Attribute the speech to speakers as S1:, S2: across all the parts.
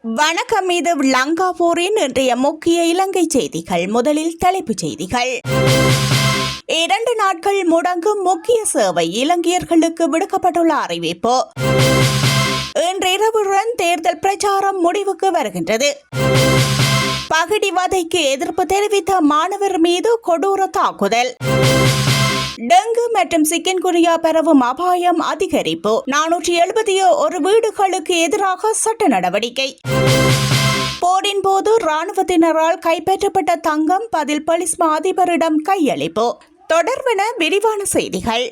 S1: வணக்கம் இது லங்கா போரின் இன்றைய முக்கிய இலங்கை செய்திகள். முதலில் தலைப்புச் செய்திகள். இரண்டு நாட்கள் முடங்கும் முக்கிய சேவை இலங்கையர்களுக்கு விடுக்கப்பட்டுள்ள அறிவிப்பு. இன்றிரவுடன் தேர்தல் பிரச்சாரம் முடிவுக்கு வருகின்றது. பகடிவதைக்கு எதிர்ப்பு தெரிவித்த மாணவர் மீது கொடூர தாக்குதல். டெங்கு மற்றும் சிக்கன்குனியா பரவும் அபாயம் அதிகரிப்பு. நானூற்றி எழுபத்தி ஒரு வீடுகளுக்கு எதிராக சட்ட நடவடிக்கை. போரின் போது ராணுவத்தினரால் கைப்பற்றப்பட்ட தங்கம் பதில் பலிஸ்மா அதிபரிடம் கையளிப்பு. தொடர்வன விரிவான செய்திகள்.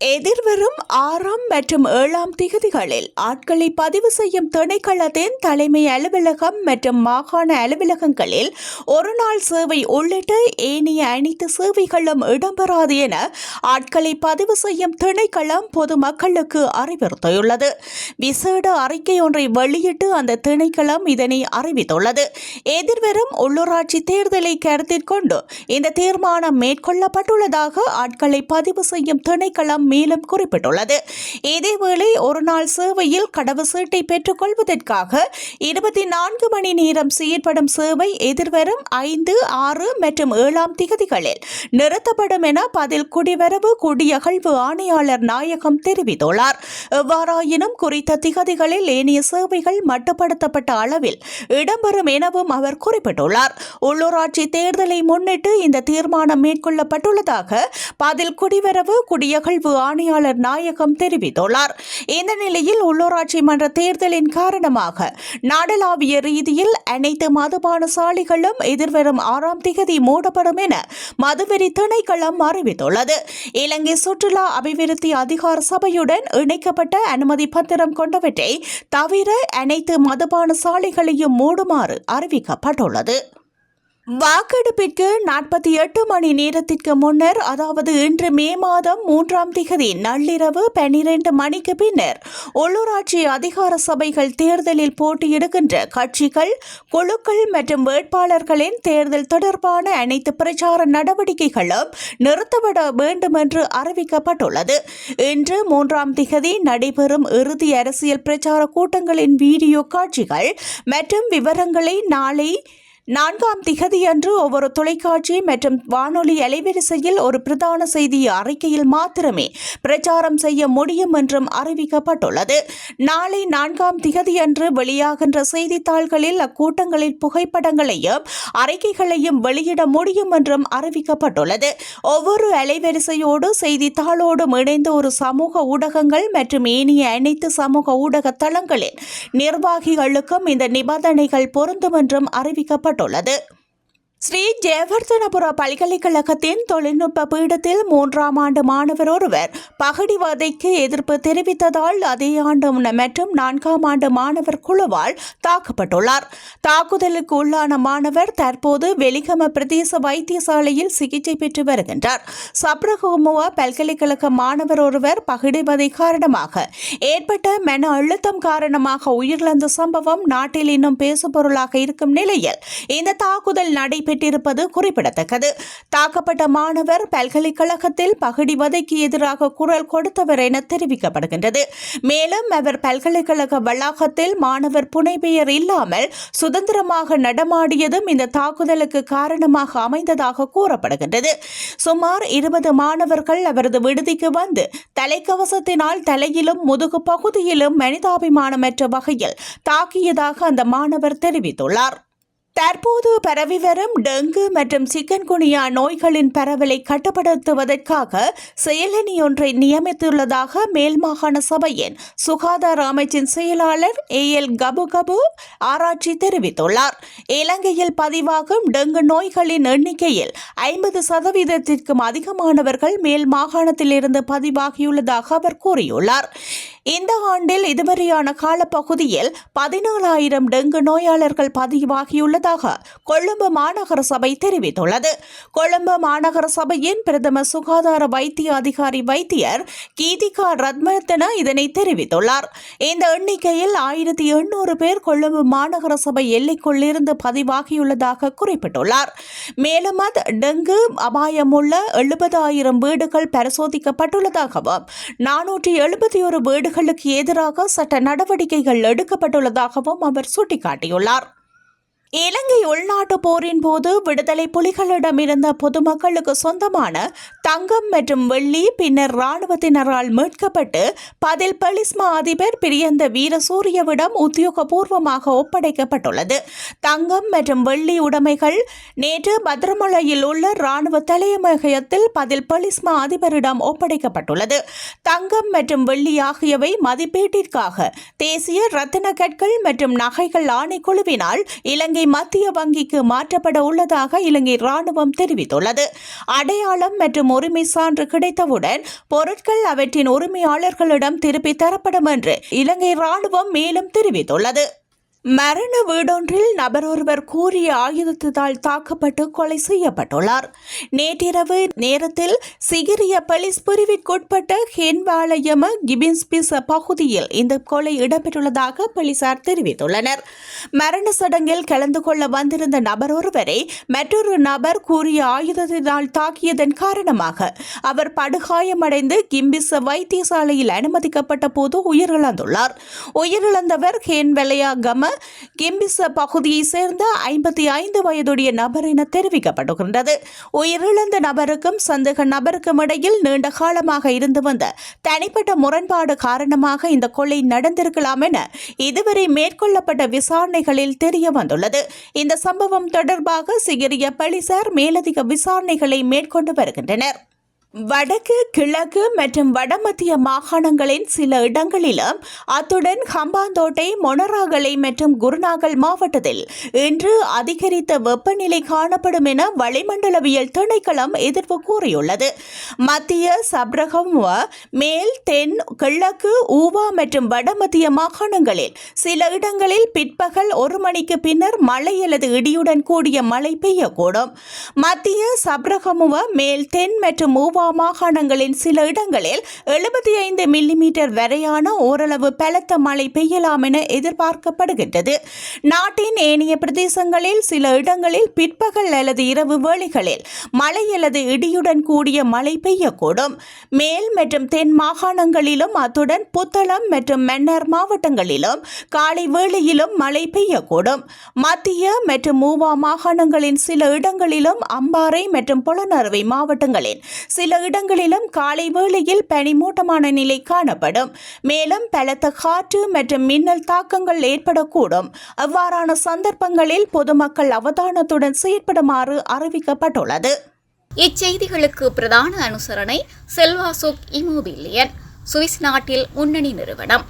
S1: எதிர்வரும் ஆறாம் மற்றும் ஏழாம் திகதிகளில் ஆட்களை பதிவு செய்யும் திணைக்களத்தின் தலைமை அலுவலகம் மற்றும் மாகாண அலுவலகங்களில் ஒருநாள் சேவை உள்ளிட்ட ஏனைய அனைத்து சேவைகளும் இடம்பெறாது என ஆட்களை பதிவு செய்யும் திணைக்களம் பொதுமக்களுக்கு அறிவுறுத்தியுள்ளது. விசேட அறிக்கை ஒன்றை வெளியிட்டு அந்த திணைக்களம் இதனை அறிவித்துள்ளது. எதிர்வரும் உள்ளூராட்சி தேர்தலை கருத்தில் கொண்டு இந்த தீர்மானம் மேற்கொள்ளப்பட்டுள்ளதாக ஆட்களை பதிவு செய்யும் திணைக்களம் மேலும் குறிப்பிட்டுள்ளது. இதேவேளை ஒருநாள் சேவையில் கடவுச்சீட்டை பெற்றுக் கொள்வதற்காக இருபத்தி நான்கு மணி நேரம் செயற்படும் சேவை எதிர்வரும் ஐந்து ஆறு மற்றும் ஏழாம் திகதிகளில் நிறுத்தப்படும் என பதில் குடிவரவு குடியகழ்வு ஆணையாளர் நாயகம் தெரிவித்துள்ளார். எவ்வாறாயினும் குறித்த திகதிகளில் ஏனைய சேவைகள் மட்டுப்படுத்தப்பட்ட அளவில் இடம்பெறும் எனவும் அவர் குறிப்பிட்டுள்ளார். உள்ளூராட்சி தேர்தலை முன்னிட்டு இந்த தீர்மானம் மேற்கொள்ளப்பட்டுள்ளதாக பதில் குடிவரவு குடியகழ்வு ஆணையாளர் நாயகம் தெரிவித்துள்ளார். இந்த நிலையில் உள்ளூராட்சி மன்ற தேர்தலின் காரணமாக நாடளாவிய ரீதியில் அனைத்து மதுபான சாலைகளும் எதிர்வரும் ஆறாம் திகதி மூடப்படும் என மதுவெறி திணைக்களம் அறிவித்துள்ளது. இலங்கை சுற்றுலா அபிவிருத்தி அதிகார சபையுடன் இணைக்கப்பட்ட அனுமதி பத்திரம் கொண்டவற்றை தவிர அனைத்து மதுபான சாலைகளையும் மூடுமாறு அறிவிக்கப்பட்டுள்ளது. வாக்கெடுப்பிற்கு நாற்பத்தி எட்டு மணி நேரத்திற்கு முன்னர் அதாவது இன்று மே மாதம் மூன்றாம் திகதி நள்ளிரவு பனிரெண்டு மணிக்கு பின்னர் உள்ளூராட்சி அதிகார சபைகள் தேர்தலில் போட்டியிடுகின்ற கட்சிகள் குழுக்கள் மற்றும் வேட்பாளர்களின் தேர்தல் தொடர்பான அனைத்து பிரச்சார நடவடிக்கைகளும் நிறுத்தப்பட வேண்டும் என்று அறிவிக்கப்பட்டுள்ளது. இன்று மூன்றாம் திகதி நடைபெறும் இறுதி அரசியல் பிரச்சார கூட்டங்களின் வீடியோ காட்சிகள் மற்றும் விவரங்களை நாளை நான்காம் திகதியன்று ஒவ்வொரு தொலைக்காட்சி மற்றும் வானொலி அலைவரிசையில் ஒரு பிரதான செய்தி அறிக்கையில் மாத்திரமே பிரச்சாரம் செய்ய முடியும் என்றும் அறிவிக்கப்பட்டுள்ளது. நாளை நான்காம் திகதியன்று வெளியாகின்ற செய்தித்தாள்களில் அக்கூட்டங்களில் புகைப்படங்களையும் அறிக்கைகளையும் வெளியிட முடியும் என்றும் அறிவிக்கப்பட்டுள்ளது. ஒவ்வொரு அலைவரிசையோடு செய்தித்தாளோடும் இணைந்த ஒரு சமூக ஊடகங்கள் மற்றும் ஏனைய அனைத்து சமூக ஊடக தளங்களில் நிர்வாகிகளுக்கும் இந்த நிபந்தனைகள் பொருந்தும் என்றும் அறிவிக்கப்பட்டுள்ளது. கூறப்பட்டுள்ளது ஸ்ரீ ஜெயவர்தனபுர பல்கலைக்கழகத்தின் தொழில்நுட்ப பீடத்தில் மூன்றாம் ஆண்டு மாணவர் ஒருவர் பகடிவதைக்கு எதிர்ப்பு தெரிவித்ததால் அதே ஆண்டு மற்றும் நான்காம் ஆண்டு மாணவர் குழுவால் தாக்கப்பட்டுள்ளார். தாக்குதலுக்கு உள்ளான மாணவர் தற்போது வெலிகம பிரதேச வைத்தியசாலையில் சிகிச்சை பெற்று வருகின்றார். சப்ரகோமுவ பல்கலைக்கழக மாணவர் ஒருவர் பகடிவதை காரணமாக ஏற்பட்ட மன அழுத்தம் காரணமாக உயிரிழந்த சம்பவம் நாட்டில் இன்னும் பேசுபொருளாக இருக்கும் நிலையில் இந்த தாக்குதல் நடைபெற்றிருப்பது குறிப்பிடத்தக்கது. தாக்கப்பட்ட மாணவர் பல்கலைக்கழகத்தில் பகடிவதைக்கு எதிராக குரல் கொடுத்தவர் என தெரிவிக்கப்படுகின்றது. மேலும் அவர் பல்கலைக்கழக வளாகத்தில் மாணவர் புனைப்பெயர் இல்லாமல் சுதந்திரமாக நடமாடியதும் இந்த தாக்குதலுக்கு காரணமாக அமைந்ததாக கூறப்படுகின்றது. சுமார் இருபது மாணவர்கள் அவரது விடுதிக்கு வந்து தலைக்கவசத்தினால் தலையிலும் முதுகு பகுதியிலும் மனிதாபிமானமற்ற வகையில் தாக்கியதாக அந்த மாணவர் தெரிவித்துள்ளார். தற்போது பரவி வரும் டெங்கு மற்றும் சிக்கன்குனியா நோய்களின் பரவலை கட்டுப்படுத்துவதற்காக செயலணி ஒன்றை நியமித்துள்ளதாக மேல் மாகாண சபையின் சுகாதார அமைச்சின் செயலாளர் ஏ எல் கபு கபு ஆராய்ச்சி தெரிவித்துள்ளார். இலங்கையில் பதிவாகும் டெங்கு நோய்களின் எண்ணிக்கையில் ஐம்பது சதவீதத்திற்கும் அதிகமானவர்கள் மேல் மாகாணத்திலிருந்து பதிவாகியுள்ளதாக அவர் கூறியுள்ளார். இந்த ஆண்டில் இதுவரையான காலப்பகுதியில் பதினாலாயிரம் டெங்கு நோயாளர்கள் பதிவாகியுள்ளதாக கொழும்பு மாநகர சபை தெரிவித்துள்ளது. கொழும்பு மாநகர சபையின் பிரதம சுகாதார வைத்திய அதிகாரி வைத்தியர் கீதிகா ரத்மத்தன இதனை தெரிவித்துள்ளார். இந்த எண்ணிக்கையில் ஆயிரத்தி எண்ணூறு பேர் கொழும்பு மாநகர சபை எல்லைக்குள் இருந்து பதிவாகியுள்ளதாக குறிப்பிட்டுள்ளார். மேலும் அது டெங்கு அபாயமுள்ள எழுபதாயிரம் வீடுகள் பரிசோதிக்கப்பட்டுள்ளதாகவும் நானூற்றி எழுபத்தி ஒரு வீடுகளுக்கு எதிராக சட்ட நடவடிக்கைகள் எடுக்கப்பட்டுள்ளதாகவும் அவர் சுட்டிக்காட்டியுள்ளார். இலங்கை உள்நாட்டு போரின் போது விடுதலை புலிகளிடமிருந்த பொதுமக்களுக்கு சொந்தமான தங்கம் மற்றும் வெள்ளி பின்னர் இராணுவத்தினரால் மீட்கப்பட்டு பதில் பலிஸ்மா அதிபர் பிரியந்த வீரசூரியவிடம் உத்தியோகபூர்வமாக ஒப்படைக்கப்பட்டுள்ளது. தங்கம் மற்றும் வெள்ளி உடைமைகள் நேற்று பத்ரமலையில் உள்ள இராணுவ தலைமையகத்தில் பதில் பலிஸ்மா அதிபரிடம் ஒப்படைக்கப்பட்டுள்ளது. தங்கம் மற்றும் வெள்ளி ஆகியவை மதிப்பீட்டிற்காக தேசிய ரத்தின கற்கள் மற்றும் நகைகள் ஆணைக்குழுவினால் இலங்கை மத்திய வங்கிக்கு மாற்றப்பட உள்ளதாக இலங்கை ராணுவம் தெரிவித்துள்ளது. அடையாளம் மற்றும் உரிமை சான்று கிடைத்தவுடன் பொருட்கள் அவற்றின் உரிமையாளர்களிடம் திருப்பி தரப்படும் என்று இலங்கை ராணுவம் மேலும் தெரிவித்துள்ளது. மரண வீடொன்றில் நபர் ஒருவர் கூறிய ஆயுதத்தால் தாக்கப்பட்டு கொலை செய்யப்பட்டுள்ளார். நேற்றிரவு நேரத்தில் சிகிரிய பலிஸ் பிரிவிற்குட்பட்ட ஹென்வாலயம கிபின்ஸ்பிஸ் பகுதியில் இந்த கொலை இடம்பெற்றுள்ளதாக போலீசார் தெரிவித்துள்ளனர். மரண சடங்கில் கலந்து கொள்ள வந்திருந்த நபர் ஒருவரை மற்றொரு நபர் கூறிய ஆயுதத்தினால் தாக்கியதன் காரணமாக அவர் படுகாயமடைந்து கிம்பிஸ் வைத்தியசாலையில் அனுமதிக்கப்பட்ட போது உயிரிழந்துள்ளார். உயிரிழந்தவர் ஹென்வலையா கம கிம்பிச பகுதியைச் சேர்ந்த ஐம்பத்தி ஐந்து வயதுடைய நபர் என தெரிவிக்கப்படுகின்றது. உயிரிழந்த நபருக்கும் சந்தேக நபருக்கும் இடையில் நீண்ட காலமாக இருந்து வந்த தனிப்பட்ட முரண்பாடு காரணமாக இந்த கொலை நடந்திருக்கலாம் என இதுவரை மேற்கொள்ளப்பட்ட விசாரணைகளில் தெரிய வந்துள்ளது. இந்த சம்பவம் தொடர்பாக சிகிரிய போலீசார் மேலதிக விசாரணைகளை மேற்கொண்டு வருகின்றனர். வடக்கு கிழக்கு மற்றும் வடமத்திய மாகாணங்களின் சில இடங்களிலும் அத்துடன் ஹம்பாந்தோட்டை மொனராகலை மற்றும் குருநாகல் மாவட்டத்தில் இன்று அதிகரித்த வெப்பநிலை காணப்படும் என வளிமண்டலவியல் திணைக்களம் எதிர்ப்பு கூறியுள்ளது. மத்திய சப்ரகமுவ மேல் தென் கிழக்கு ஊவா மற்றும் வடமத்திய மாகாணங்களில் சில இடங்களில் பிற்பகல் ஒரு மணிக்கு பின்னர் மழை அல்லது இடியுடன் கூடிய மழை பெய்யக்கூடும். மத்திய சப்ரகமுவ மேல் தென் மற்றும் ஊவா மாகாணங்களின் சில இடங்களில் எழுபத்தி ஐந்து மில்லிமீட்டர் வரையான ஓரளவு பலத்த மழை பெய்யலாம் என எதிர்பார்க்கப்படுகின்றது. நாட்டின் ஏனைய பிரதேசங்களில் சில இடங்களில் பிற்பகல் அல்லது இரவு வேளைகளில் மழை அல்லது இடியுடன் கூடிய மழை பெய்யக்கூடும். மேல் மற்றும் தென் மாகாணங்களிலும் அத்துடன் புத்தளம் மற்றும் மன்னர் மாவட்டங்களிலும் காலை வேளையிலும் மழை பெய்யக்கூடும். மத்திய மற்றும் மூவா மாகாணங்களின் சில இடங்களிலும் அம்பாறை மற்றும் புலனறுவை மாவட்டங்களின் சில இடங்களிலும் காலை வேளையில் பனிமூட்டமான நிலை காணப்படும். மேலும் பலத்த காற்று மற்றும் மின்னல் தாக்கங்கள் ஏற்படக்கூடும். அவ்வாறான சந்தர்ப்பங்களில் பொதுமக்கள் அவதானத்துடன் செயற்படுமாறு அறிவிக்கப்பட்டுள்ளது.
S2: இச்செய்திகளுக்கு பிரதான அனுசரணை செல்வாசுக் இமோபிலியன் சுவிஸ் நாட்டில் முன்னணி நிறுவனம்.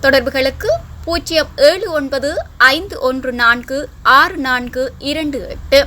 S2: தொடர்புகளுக்கு பூஜ்ஜியம் ஏழு ஒன்பது ஐந்து ஒன்று நான்கு ஆறு நான்கு இரண்டு எட்டு.